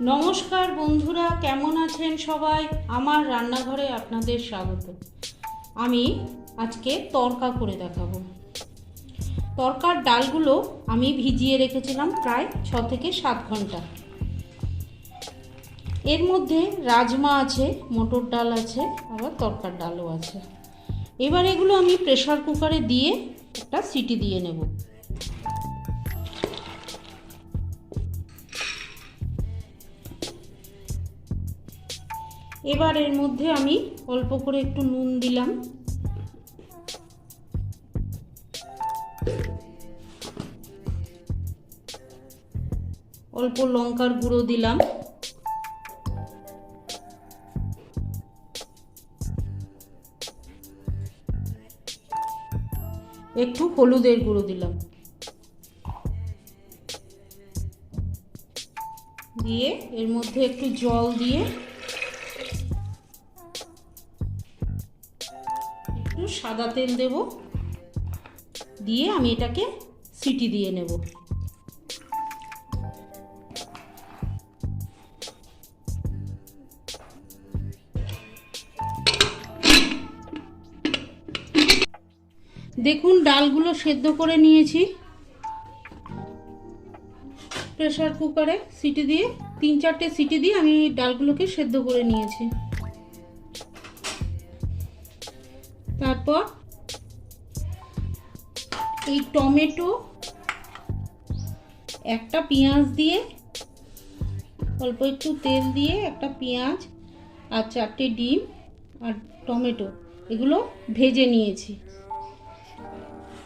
নমস্কার বন্ধুরা, কেমন আছেন সবাই? আমার রান্নাঘরে আপনাদের স্বাগত। আমি আজকে তরকা করে দেখাবো। তরকার ডালগুলো আমি ভিজিয়ে রেখেছিলাম প্রায় ছ থেকে সাত ঘণ্টা। এর মধ্যে রাজমা আছে, মটর ডাল আছে, আবার তরকার ডালও আছে। এবার এগুলো আমি প্রেসার কুকারে দিয়ে একটা সিটি দিয়ে নেব। এবার এর মধ্যে আমি অল্প করে একটু নুন দিলাম। অল্প লঙ্কার গুঁড়ো দিলাম। একটু হলুদের গুঁড়ো দিলাম। দিয়ে এর মধ্যে একটু জল দিয়ে একটু সাদা তেল দেব। দিয়ে আমি এটাকে সিটি দিয়ে নেব। দেখুন, ডালগুলো সেদ্ধ করে নিয়েছি। প্রেসার কুকারে সিটি দিয়ে, তিন চারটে সিটি দিয়ে আমি ডালগুলোকে সেদ্ধ করে নিয়েছি। তারপর এই টমেটো, একটা পেঁয়াজ দিয়ে, অল্প একটু তেল দিয়ে একটা পেঁয়াজ আর চারটে ডিম আর টমেটো, এগুলো ভেজে নিয়েছি।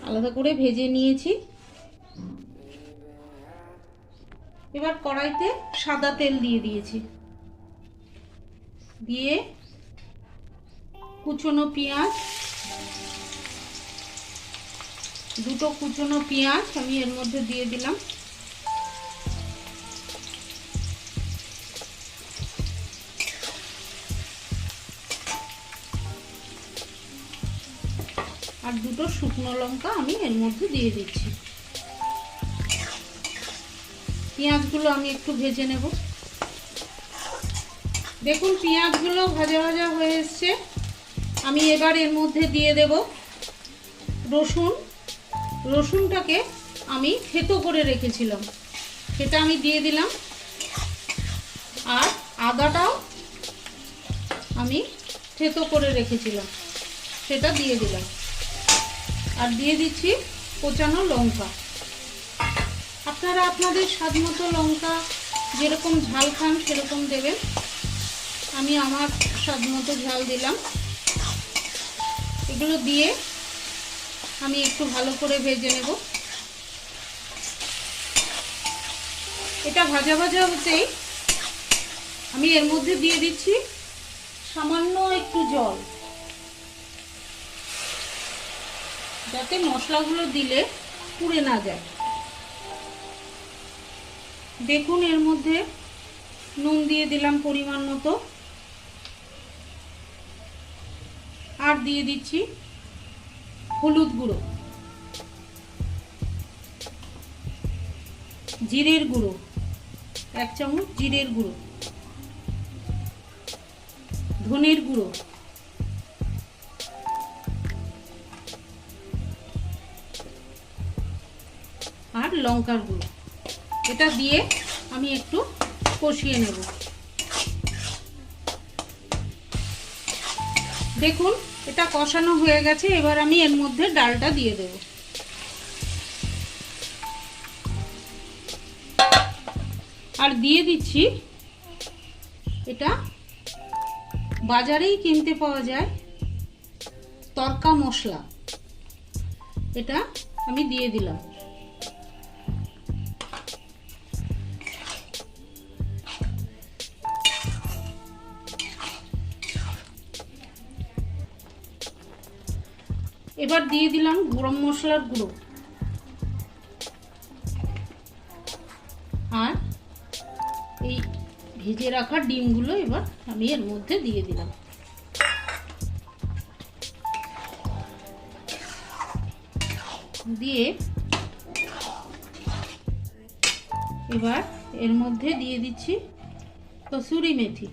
আলাদা করে ভেজে নিয়েছি। এবার কড়াইতে সাদা তেল দিয়ে দিয়েছি। দিয়ে কুচনো পেঁয়াজ। দুটো কুচনো পেঁয়াজ আমি এর মধ্যে দিয়ে দিলাম। আর দুটো শুকনো লঙ্কা আমি এর মধ্যে দিয়ে দিচ্ছি। পেঁয়াজগুলো আমি একটু ভেজে নেব। দেখুন, পেঁয়াজগুলো ভাজা ভাজা হয়ে এসছে। আমি এবার এর মধ্যে দিয়ে দেব রসুন। রসুনটাকে আমি থেতো করে রেখেছিলাম। সেটা আমি দিয়ে দিলাম। আর আদাটাও আমি থেতো করে রেখেছিলাম। সেটা দিয়ে দিলাম। আর দিয়ে দিচ্ছি কোচানো লঙ্কা। আপনারা আপনাদের স্বাদ মতো লঙ্কা যেরকম ঝাল খান সেরকম দেবেন। আমি আমার স্বাদ মতো ঝাল দিলাম। এগুলো দিয়ে আমি একটু ভালো করে ভেজে নেব। এটা ভাজা ভাজা হতেই আমি এর মধ্যে দিয়ে দিচ্ছি সামান্য একটু জল। যাতে মশলাগুলো দিলে পুড়ে না যায়। দেখুন এর মধ্যে নুন দিয়ে দিলাম পরিমাণ মতো। আর দিয়ে দিচ্ছি হলুদ গুঁড়ো, জিরের গুঁড়ো, এক চামচ জিরের গুঁড়ো, ধনের গুঁড়ো, আর লঙ্কার গুঁড়ো। এটা দিয়ে আমি একটু কষিয়ে নেব। দেখুন এটা কষানো হয়ে গেছে, এবার আমি এর মধ্যে ডালটা দিয়ে দেব। আর দিয়ে দিচ্ছি, এটা বাজারেই কিনতে পাওয়া যায়, তরকা মশলা। এটা আমি দিয়ে দিলাম। এবার দিয়ে দিলাম গরম মশলার গুঁড়ো। আর এই ভেজে রাখা ডিমগুলো এবার আমি এর মধ্যে দিয়ে দিলাম। দিয়ে এবার এর মধ্যে দিয়ে দিচ্ছি কসুরি মেথি।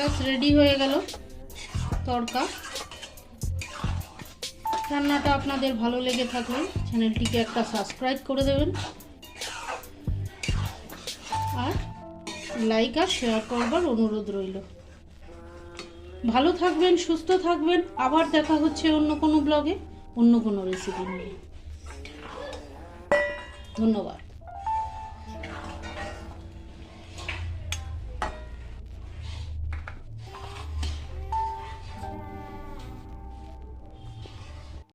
ব্যাস রেডি হয়ে গেল। তড়কা রান্নাটা আপনাদের ভালো লেগে থাকলে চ্যানেলটিকে একটা সাবস্ক্রাইব করে দেবেন। আর লাইক আর শেয়ার করবার অনুরোধ রইল। ভালো থাকবেন, সুস্থ থাকবেন। আবার দেখা হচ্ছে অন্য কোনো ব্লগে অন্য কোনো রেসিপি নিয়ে। ধন্যবাদ।